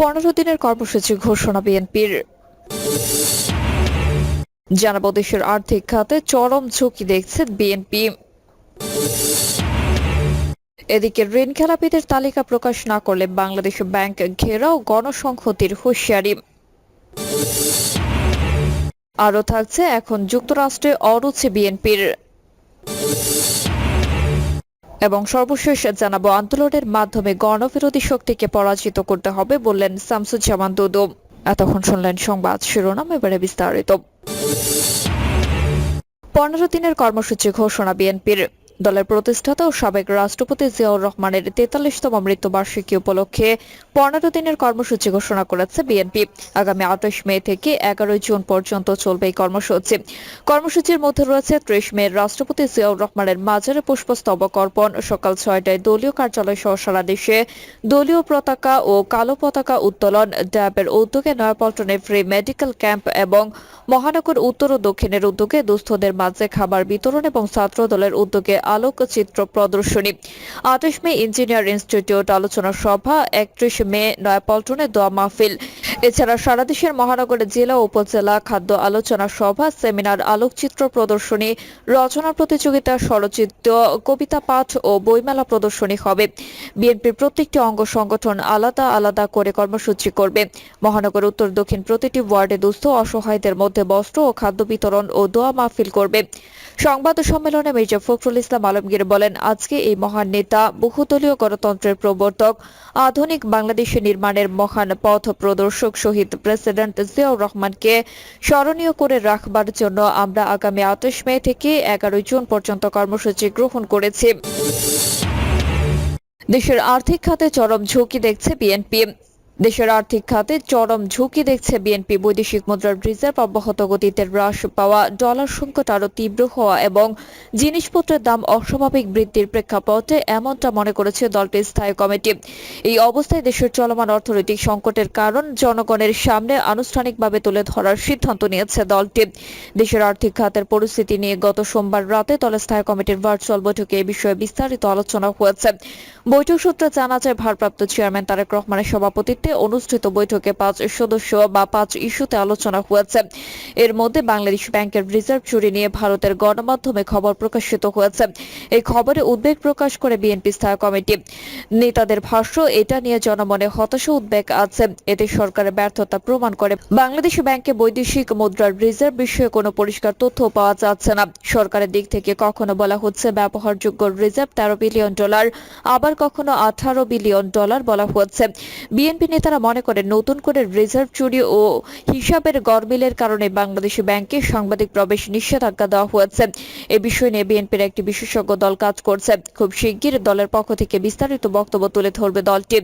পনেরো দিনের কর্মসূচি ঘোষণা বিএনপির। জানাব দেশের আর্থিক খাতে চরম ঝুঁকি দেখছে বিএনপি। এদিকে ঋণ খেলাপিদের তালিকা প্রকাশ না করলে বাংলাদেশ ব্যাংক ঘেরাও গণসংহতির হুঁশিয়ারি। আরও থাকছে এখন যুক্তরাষ্ট্রে অরুচি বিএনপির। এবং সর্বশেষ জানাব, আন্দোলনের মাধ্যমে গণবিরোধী শক্তিকে পরাজিত করতে হবে বললেন শামসুজ্জামান দুদু। এতক্ষণ শুনলেন সংবাদ শিরোনাম, এবারে বিস্তারিত। পনেরো দিনের কর্মসূচি ঘোষণা বিএনপির। দলের প্রতিষ্ঠাতা ও সাবেক রাষ্ট্রপতি জিয়াউর রহমানের তেতাল্লিশতম মৃত্যুবার্ষিকী উপলক্ষে পনেরো দিনের কর্মসূচি ঘোষণা করেছে বিএনপি। আগামী আঠাশ মে থেকে এগারোই জুন পর্যন্ত চলবে এই কর্মসূচি। কর্মসূচির মধ্যে রয়েছে ত্রিশ মে রাষ্ট্রপতি জিয়াউর রহমানের মাজারে পুষ্পস্তবক অর্পণ সকাল ছয়টায় দলীয় কার্যালয় সহ সারা দেশে দলীয় পতাকা ও কালো পতাকা উত্তোলন, ড্যাবের উদ্যোগে নয়াপল্টনে ফ্রি মেডিকেল ক্যাম্প এবং মহানগর উত্তর ও দক্ষিণের উদ্যোগে দুস্থদের মাঝে খাবার বিতরণ এবং ছাত্র দলের উদ্যোগে আলোকচিত্র প্রদর্শনী। আঠাশ মে ইঞ্জিনিয়ার ইনস্টিটিউট আলোচনা সভা, একত্রিশ মে নয়াপল্টনে দোয়া মাহফিল। এছাড়া সারা দেশের মহানগরে জেলা, উপজেলা খাদ্য আলোচনা সভা, সেমিনার, আলোকচিত্র প্রদর্শনী, রচনা প্রতিযোগিতা, স্বরচিত্র, কবিতা পাঠ ও বইমেলা প্রদর্শনী হবে। বিএনপির প্রত্যেকটি অঙ্গ সংগঠন আলাদা আলাদা করে কর্মসূচি করবে। মহানগর উত্তর দক্ষিণ প্রতিটি ওয়ার্ডে দুস্থ, অসহায়দের মধ্যে বস্ত্র ও খাদ্য বিতরণ ও দোয়া মাহফিল করবে। সংবাদ সম্মেলনে মির্জা ফখরুল ইসলাম আলমগীর বলেন, আজকে এই মহান নেতা বহুদলীয় গণতন্ত্রের প্রবর্তক, আধুনিক বাংলাদেশ নির্মাণের মহান পথ প্রদর্শক শহীদ প্রেসিডেন্ট জিয়াউর রহমানকে স্মরণীয় করে রাখবার জন্য আমরা আগামী আঠাশ মে থেকে এগারোই জুন পর্যন্ত কর্মসূচি গ্রহণ করেছি। দেশের আর্থিক খাতে চরম ঝুঁকি দেখছে বিএনপি। দেশের আর্থিক খাতে চরম ঝুঁকি দেখছে বিএনপি। বৈদেশিক মুদ্রার রিজার্ভ অব্যাহত গতিতে হ্রাস পাওয়া ডলার সংকট আরও তীব্র হওয়া এবং জিনিসপত্রের দাম অস্বাভাবিক বৃদ্ধির প্রেক্ষাপটে এমনটা মনে করেছে দলটির স্থায়ী কমিটি। এই অবস্থায় দেশের চলমান অর্থনৈতিক সংকটের কারণ জনগণের সামনে আনুষ্ঠানিকভাবে তুলে ধরার সিদ্ধান্ত নিয়েছে দলটি। দেশের আর্থিক খাতের পরিস্থিতি নিয়ে গত সোমবার রাতে দলের স্থায়ী কমিটির ভার্চুয়াল বৈঠকে এই বিষয়ে বিস্তারিত আলোচনা হয়েছে। বৈঠক সূত্রে জানা যায়, ভারপ্রাপ্ত চেয়ারম্যান তারেক রহমানের সভাপতিত্বে অনুষ্ঠিত বৈঠকে পাঁচ সদস্য বা পাঁচ ইস্যুতে আলোচনা হয়েছে। এর মধ্যে বাংলাদেশ ব্যাংকের রিজার্ভ চুরি নিয়ে ভারতের গণমাধ্যমে খবর প্রকাশিত হয়েছে। এই খবরে উদ্বেগ প্রকাশ করে বিএনপি স্থায়ী কমিটি। নেতাদের ভাষ্য, এটা নিয়ে জনমনে হতাশা, উদ্বেগ আছে। এতে সরকারের ব্যর্থতা প্রমাণ করে। বাংলাদেশ ব্যাংকে বৈদেশিক মুদ্রার রিজার্ভ বিষয়ে কোনো পরিষ্কার তথ্য পাওয়া যাচ্ছে না। সরকারের দিক থেকে কখনো বলা হচ্ছে ব্যবহারযোগ্য রিজার্ভ তেরো বিলিয়ন ডলার, আবার কখনো আঠারো বিলিয়ন ডলার বলা হচ্ছে। বিএনপি নেতারা মনে করেন, নতুন করে রিজার্ভ চুরি ও হিসাবের গরমিলের কারণে বাংলাদেশ ব্যাংকে সাংবাদিক প্রবেশ নিষেধাজ্ঞা দেওয়া হয়েছে। এ বিষয় নিয়ে বিএনপির একটি বিশেষজ্ঞ দল কাজ করছে। খুব শিগগির দলের পক্ষ থেকে বিস্তারিত বক্তব্য তুলে ধরবে দলটি।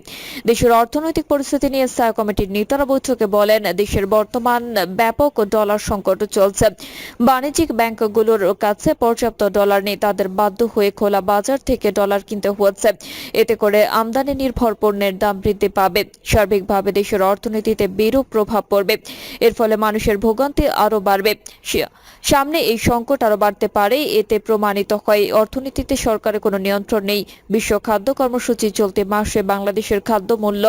দেশের অর্থনৈতিক পরিস্থিতি নিয়ে স্থায়ী কমিটির নেতারা বৈঠকে বলেন, দেশের বর্তমান ব্যাপক ডলার সংকট চলছে। বাণিজ্যিক ব্যাংকগুলোর কাছে পর্যাপ্ত ডলার নেই, তাদের বাধ্য হয়ে খোলা বাজার থেকে ডলার কিনতে হচ্ছে এতে করে আমদানি নির্ভর পণ্যের দাম বৃদ্ধি পাবে। সার্বিকভাবে দেশের অর্থনীতিতে বিরূপ প্রভাব পড়বে। এর ফলে মানুষের ভোগান্তি আরও বাড়বে। সামনে এই সংকট আরও বাড়তে পারে, এতে প্রমাণিত হয় অর্থনীতিতে সরকারের কোনো নিয়ন্ত্রণ নেই। বিশ্ব খাদ্য কর্মসূচি চলতি মাসে বাংলাদেশের খাদ্য মূল্য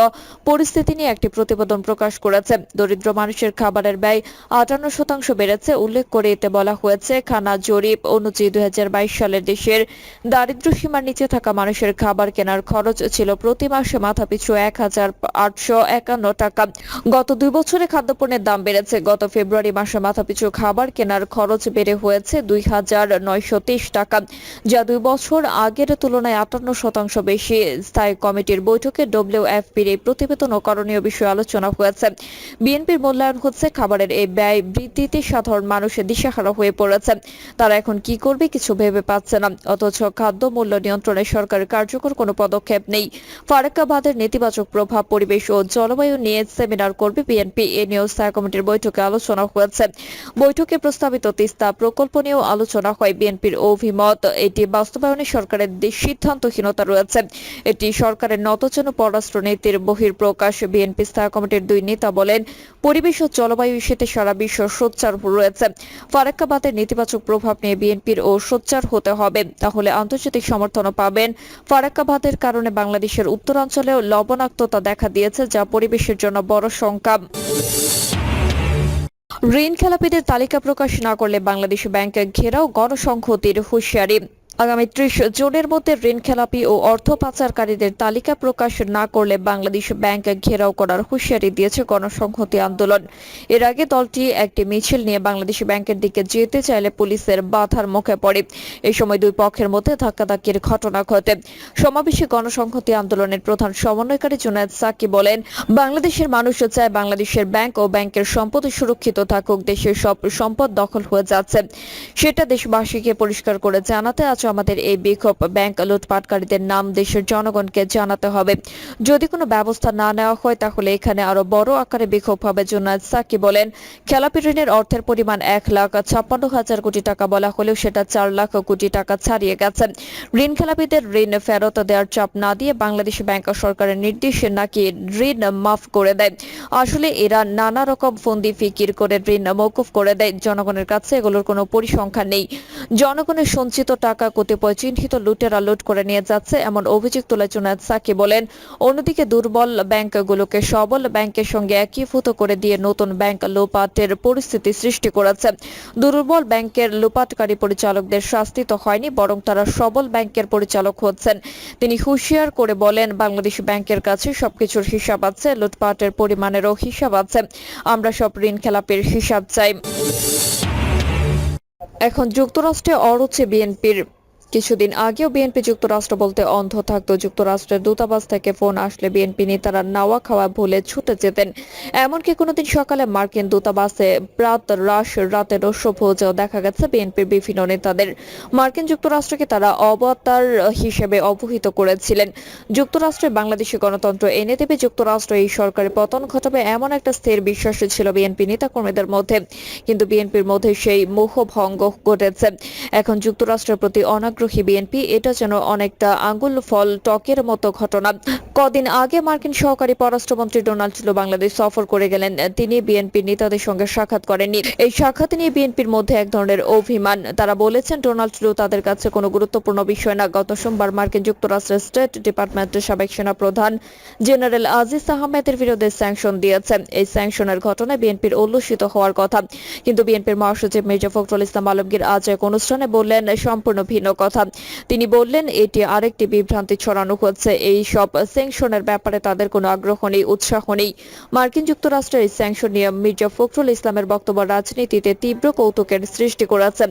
পরিস্থিতি নিয়ে একটি প্রতিবেদন প্রকাশ করেছে। দরিদ্র মানুষের খাবারের ব্যয় আটান্ন শতাংশ বেড়েছে, উল্লেখ করে এতে বলা হয়েছে, খানা, জরিপ অনুযায়ী দুই বাইশ সালের দেশের দারিদ্র সীমার নিচে থাকা মানুষের খাবার কেনার খরচ ছিল প্রতি মাসে মাথাপিছু এক হাজার একান্ন টাকা। গত দুই বছরে খাদ্যপণ্যের দাম বেড়েছে। গত ফেব্রুয়ারি মাসে মাথাপিছু খাবার কেনার খরচ বেড়ে হয়েছে দুই হাজার নয়শো তেইশ টাকা, যা দুই বছর আগের তুলনায় আটান্ন শতাংশ বেশি। স্থায়ী কমিটির বৈঠকে ডব্লিউএফপির এই প্রতিবেদন ও করণীয় বিষয়ে আলোচনা হয়েছে। বিএনপির মূল্যায়ন হচ্ছে খাবারের এই ব্যয় বৃদ্ধিতে সাধারণ মানুষের দিশাহারা হয়ে পড়েছে। তারা এখন কি করবে কিছু ভেবে পাচ্ছে না। অথচ খাদ্য মূল্য নিয়ন্ত্রণে সরকারের কার্যকর কোনো পদক্ষেপ নেই। ফারাক্কাবাদের নেতিবাচক প্রভাব পরিবেশ ও জলবায়ু নিয়ে সেমিনার করবে বিএনপি। এ নিয়েও স্থায়ী কমিটির বৈঠকে আলোচনা হয়েছে। বৈঠকে প্রস্তাবিত তিস্তা প্রকল্প নিয়েও আলোচনা হয় বিএনপির অভিমত। এটি বাস্তবায়নে সরকারের সিদ্ধান্তহীনতা রয়েছে। এটি সরকারের নতজন পররাষ্ট্রনীতির বহির্প্রকাশ বিএনপি স্থায়ী কমিটির দুই নেতা বলেন, পরিবেশ ও জলবায়ু ইস্যুতে সারা বিশ্ব সোচ্চার রয়েছে। ফারাক্কাবাদের নেতিবাচক প্রভাব নিয়ে বিএনপির ও সোচ্চার হতে হবে। তাহলে আন্তর্জাতিক সমর্থনও পাবেন। ফারাক্কাবাদের কারণে বাংলাদেশের উত্তরাঞ্চলেও লবণাক্ততা দেখা দিয়েছে। যা পরিবেশের জন্য বড় শঙ্কা ঋণ খেলাপিদের তালিকা প্রকাশ না করলে বাংলাদেশ ব্যাংক ঘেরাও গণসংহতির হুঁশিয়ারি। আগামী ত্রিশ জুনের মধ্যে ঋণ খেলাপি ও অর্থ পাচারকারীদের তালিকা প্রকাশ না করলে বাংলাদেশ ব্যাংক ঘেরাও করার হুঁশিয়ারি দিয়েছে গণসংহতি আন্দোলন। এর আগে দলটি একটি মিছিল নিয়ে বাংলাদেশ ব্যাংকের দিকে যেতে চাইলে পুলিশের বাধার মুখে পড়ে। এই সময় দুই পক্ষের মধ্যে ধাক্কাধাক্কির ঘটনা ঘটে। সমাবেশে গণসংহতি আন্দোলনের প্রধান সমন্বয়কারী জুনায়দ সাকি বলেন, বাংলাদেশের মানুষ চায় বাংলাদেশের ব্যাংক ও ব্যাংকের সম্পদ সুরক্ষিত থাকুক, দেশের সব সম্পদ দখল হয়ে যাচ্ছে। সেটা দেশবাসীকে পরিষ্কার করে জানাতে আজ আমাদের এই বিক্ষোভ ব্যাংক লুটপাটকারীদের নাম দেশের জনগণকে জানাতে হবে। যদি কোনো ব্যবস্থা না নেওয়া হয়, তাহলে এখানে আরও বড় আকারে বিক্ষোভ হবে, জুনায়দ সাকি বলেন। খেলাপি ঋণের অর্থের পরিমাণ এক লাখ ছাপ্পান্ন হাজার কোটি টাকা বলা হলেও সেটা চার লাখ কোটি টাকা ছাড়িয়ে গেছে। ঋণ খেলাপিদের ঋণ ফেরত দেওয়ার চাপ না দিয়ে বাংলাদেশ ব্যাংক সরকারের নির্দেশে নাকি ঋণ মাফ করে দেয়। আসলে এরা নানা রকম ফন্দি ফিকির করে ঋণ মৌকুফ করে দেয়। জনগণের কাছে এগুলোর কোনো পরিসংখ্যান নেই। জনগণের সঞ্চিত টাকা কতিপয় চিহ্নিত লুটেরা লুট করে নিয়ে যাচ্ছে, এমন অভিযোগ তুলে জুনায়দ সাকি বলেন। অন্যদিকে দুর্বল ব্যাংকগুলোকে সবল ব্যাংকের সঙ্গে একীভূত করে দিয়ে নতুন ব্যাংক লোপাটের পরিস্থিতি সৃষ্টি করেছে। দুর্বল ব্যাংকের লোপাটকারী পরিচালকদের শাস্তি তো হয়নি, বরং তারা সবল ব্যাংকের পরিচালক হচ্ছেন। তিনি হুঁশিয়ার করে বলেন, বাংলাদেশ ব্যাংকের কাছে সবকিছুর হিসাব আছে, লুটপাটের পরিমাণেরও হিসাব আছে। আমরা সব ঋণ খেলাপের হিসাব চাই। এখন যুক্তরাষ্ট্রে অরুচি বিএনপির কিছুদিন আগেও বিএনপি যুক্তরাষ্ট্র বলতে অন্ধ থাকতো। যুক্তরাষ্ট্রের দূতাবাস থেকে ফোন আসলে বিএনপি নেতারা নাওয়া খাওয়া ভুলে ছুটে যেতেন। এমনকি কোনোদিন সকালে মার্কিন দূতাবাসে প্রাত রাস রাতে রস্যভোজেও দেখা গেছে বিএনপির বিভিন্ন নেতাদের। মার্কিন যুক্তরাষ্ট্রকে তারা অবতার হিসেবে অবহিত করেছিলেন। যুক্তরাষ্ট্রে বাংলাদেশে গণতন্ত্র এনে দেবে, যুক্তরাষ্ট্র এই সরকারের পতন ঘটাবে এমন একটা স্থির বিশ্বাস ছিল বিএনপি নেতাকর্মীদের মধ্যে। কিন্তু বিএনপির মধ্যে সেই মোহভঙ্গ ঘটেছে। এখন যুক্তরাষ্ট্রের প্রতি অনাগ্রহী বিএনপি, এটা যেন অনেকটা আঙ্গুল ফল টকের মতো ঘটনা। কদিন আগে মার্কিন সহকারী পররাষ্ট্রমন্ত্রী ডোনাল্ড ট্রুডো বাংলাদেশ সফর করে গেলেন। তিনি বিএনপি নেতাদের সঙ্গে সাক্ষাৎ করেননি। এই সাক্ষাৎ নিয়ে বিএনপির মধ্যে এক ধরনের অভিমান। তারা বলেছেন, ডোনাল্ড ট্রুডো তাদের কাছে কোনো গুরুত্বপূর্ণ বিষয় না। গত সোমবার মার্কিন যুক্তরাষ্ট্রের স্টেট ডিপার্টমেন্টের সাবেক সেনা প্রধান জেনারেল আজিজ আহমেদের বিরুদ্ধে স্যাংশন দিয়েছে এই স্যাংশনের ঘটনায় বিএনপির উল্লসিত হওয়ার কথা। কিন্তু বিএনপির মহাসচিব মির্জা ফখরুল ইসলাম আলমগীর আজ এক অনুষ্ঠানে বললেন, সম্পূর্ণ ভিন্ন কথা। তিনি বললেন, এটি আরেকটি বিভ্রান্তি ছড়ানো হচ্ছে। এই সব স্যাংশনের ব্যাপারে তাদের কোনো আগ্রহ নেই, উৎসাহ নেই। মার্কিন যুক্তরাষ্ট্রের এই স্যাংশন নিয়ে মির্জা ফখরুল ইসলামের বক্তব্য রাজনীতিতে তীব্র কৌতুকের সৃষ্টি করেছে।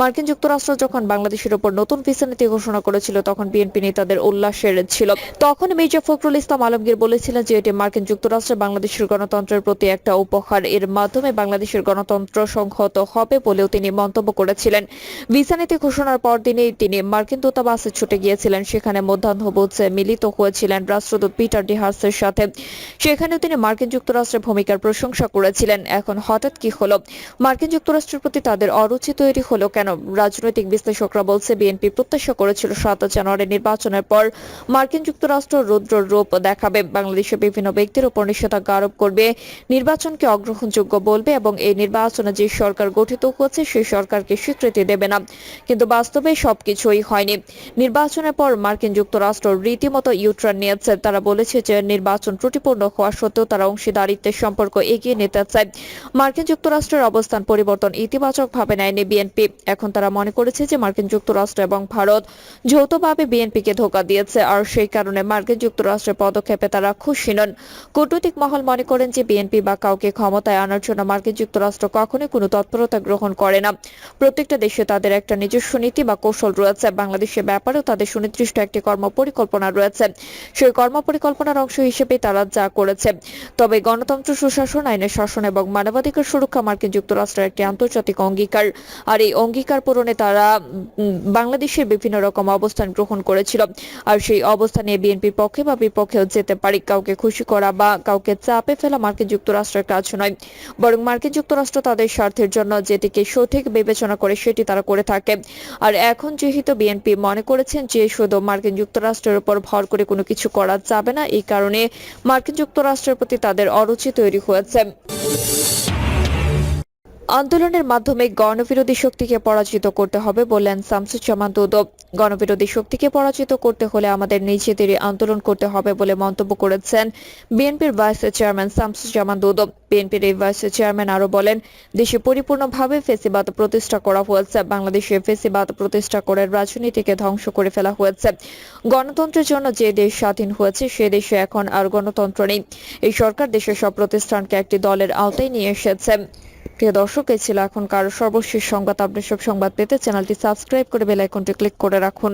মার্কিন যুক্তরাষ্ট্র যখন বাংলাদেশের উপর নতুন ভিসা নীতি ঘোষণা করেছিল, তখন বিএনপি নেতাদের উল্লাসের ছিল। তখন মির্জা ফখরুল ইসলাম আলমগীর বলেছিলেন যে, এটি মার্কিন যুক্তরাষ্ট্রে বাংলাদেশের গণতন্ত্রের প্রতি একটা উপহার। এর মাধ্যমে বাংলাদেশের গণতন্ত্র সংহত হবে বলেও তিনি মন্তব্য করেছিলেন। ভিসা নীতি ঘোষণার পর দিনেই তিনি মার্কিন দূতাবাসে ছুটে গিয়েছিলেন, সেখানে মধ্যাহ্নভোজে মিলিত হয়েছিলেন রাষ্ট্রদূত পিটার ডিহার্সের সাথে। সেখানেও তিনি মার্কিন যুক্তরাষ্ট্রের ভূমিকার প্রশংসা করেছিলেন। এখন হঠাৎ কি হলো? মার্কিন যুক্তরাষ্ট্রের প্রতি তাদের অরুচি তৈরি হলো কেন? রাজনৈতিক বিশ্লেষকরা বলছে, বিএনপি প্রত্যাশা করেছিল সাত জানুয়ারি নির্বাচনের পর মার্কিন যুক্তরাষ্ট্র রুদ্র রূপ দেখাবে। বাংলাদেশের বিভিন্ন ব্যক্তির উপর নিষেধাজ্ঞা আরোপ করবে। নির্বাচনকে অগ্রহণযোগ্য বলবে এবং এই নির্বাচনে যে সরকার গঠিত হচ্ছে সেই সরকারকে স্বীকৃতি দেবে না। কিন্তু বাস্তবে সবকিছুই হয়নি। নির্বাচনের পর মার্কিন যুক্তরাষ্ট্র রীতিমতো ইউট্রান নিয়েছে। তারা বলেছে যে নির্বাচন ত্রুটিপূর্ণ হওয়া সত্ত্বেও তারা অংশীদারিত্বের সম্পর্ক এগিয়ে নিতে চায়। মার্কিন যুক্তরাষ্ট্রের অবস্থান পরিবর্তন ইতিবাচকভাবে নেয়নি বিএনপি। এখন তারা মনে করেছে যে মার্কিন যুক্তরাষ্ট্র এবং ভারত যৌথভাবে বিএনপিকে ধোকা দিয়েছে আর সেই কারণে মার্কিন যুক্তরাষ্ট্রের পদক্ষেপে তারা খুশি নন। কূটনৈতিক মহল মনে করেন যে বিএনপি বা কাউকে ক্ষমতায় আনার জন্য মার্কিন যুক্তরাষ্ট্র কখনোই কোনো তৎপরতা গ্রহণ করে না। প্রত্যেকটা দেশে তাদের একটা নিজস্ব নীতি বা কৌশল রয়েছে বাংলাদেশের ব্যাপারেও তাদের সুনির্দিষ্ট একটি কর্মপরিকল্পনা রয়েছে। সেই কর্মপরিকল্পনার অংশ হিসেবে তারা যা করেছে, তবে গণতন্ত্র, সুশাসন, আইনের শাসন এবং মানবাধিকার সুরক্ষা, মার্কিন যুক্তরাষ্ট্রের একটি আন্তর্জাতিক অঙ্গীকার। আর এই অঙ্গীকার পূরণে তারা বাংলাদেশের বিভিন্ন রকম অবস্থান গ্রহণ করেছিল। আর সেই অবস্থানে বিএনপির পক্ষে বা বিপক্ষেও যেতে পারে, কাউকে খুশি করা বা কাউকে চাপে ফেলা মার্কিন যুক্তরাষ্ট্রের কাজ নয়। বরং মার্কিন যুক্তরাষ্ট্র তাদের স্বার্থের জন্য যেটিকে সঠিক বিবেচনা করে সেটি তারা করে থাকে। আর এখন যেহেতু বিএনপি মনে করেছেন যে শুধু মার্কিন যুক্তরাষ্ট্রের উপর ভর করে কোনো কিছু করা যাবে না, এই কারণে মার্কিন যুক্তরাষ্ট্রের প্রতি তাদের অরুচি তৈরি হয়েছে। আন্দোলনের মাধ্যমে গণবিরোধী শক্তিকে পরাজিত করতে হবে বললেন শামসুজ্জামান দুদব। গণবিরোধী শক্তিকে পরাজিত করতে হলে আমাদের নিজেদেরই আন্দোলন করতে হবে বলে মন্তব্য করেছেন বিএনপির ভাইস চেয়ারম্যান শামসুজ্জামান দুদব। বিএনপির এই ভাইস চেয়ারম্যান আরও বলেন, দেশে পরিপূর্ণভাবে ফেসিবাদ প্রতিষ্ঠা করা হয়েছে, বাংলাদেশে ফেসিবাদ প্রতিষ্ঠা করে রাজনীতিকে ধ্বংস করে ফেলা হয়েছে। গণতন্ত্রের জন্য যে দেশ স্বাধীন হয়েছে, সে দেশে এখন আর গণতন্ত্র নেই। এই সরকার দেশের সব প্রতিষ্ঠানকে একটি দলের আওতায় নিয়ে এসেছে। প্রিয় দর্শক এই ছিল এখনকার সর্বশেষ সংবাদ। আপনি সব সংবাদ পেতে চ্যানেলটি সাবস্ক্রাইব করে বেল আইকনটি ক্লিক করে রাখুন।